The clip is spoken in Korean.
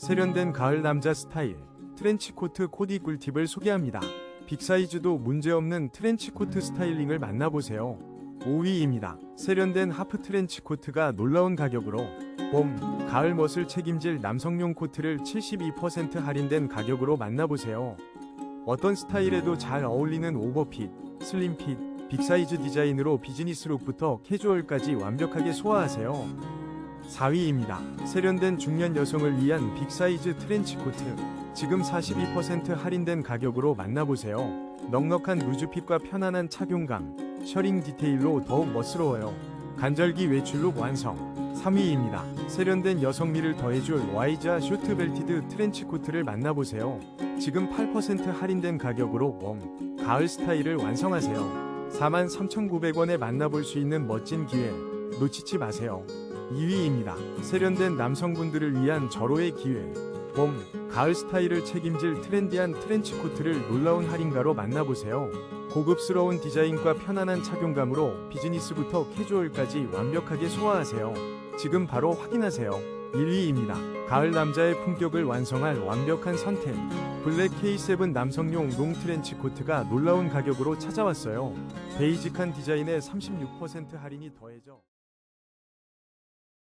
세련된 가을 남자 스타일 트렌치코트 코디 꿀팁을 소개합니다. 빅사이즈도 문제없는 트렌치코트 스타일링을 만나보세요. 5위입니다. 세련된 하프 트렌치코트가 놀라운 가격으로 봄, 가을 멋을 책임질 남성용 코트를 72% 할인된 가격으로 만나보세요. 어떤 스타일에도 잘 어울리는 오버핏, 슬림핏, 빅사이즈 디자인으로 비즈니스룩부터 캐주얼까지 완벽하게 소화하세요. 4위입니다. 세련된 중년 여성을 위한 빅사이즈 트렌치 코트. 지금 42% 할인된 가격으로 만나보세요. 넉넉한 루즈핏과 편안한 착용감, 셔링 디테일로 더욱 멋스러워요. 간절기 외출룩 완성. 3위입니다. 세련된 여성미를 더해줄 와이자 쇼트 벨티드 트렌치 코트를 만나보세요. 지금 8% 할인된 가격으로 웜, 가을 스타일을 완성하세요. 43,900원에 만나볼 수 있는 멋진 기회 놓치지 마세요. 2위입니다. 세련된 남성분들을 위한 절호의 기회. 봄, 가을 스타일을 책임질 트렌디한 트렌치 코트를 놀라운 할인가로 만나보세요. 고급스러운 디자인과 편안한 착용감으로 비즈니스부터 캐주얼까지 완벽하게 소화하세요. 지금 바로 확인하세요. 1위입니다. 가을 남자의 품격을 완성할 완벽한 선택. 블랙 K7 남성용 롱 트렌치 코트가 놀라운 가격으로 찾아왔어요. 베이직한 디자인에 36% 할인이 더해져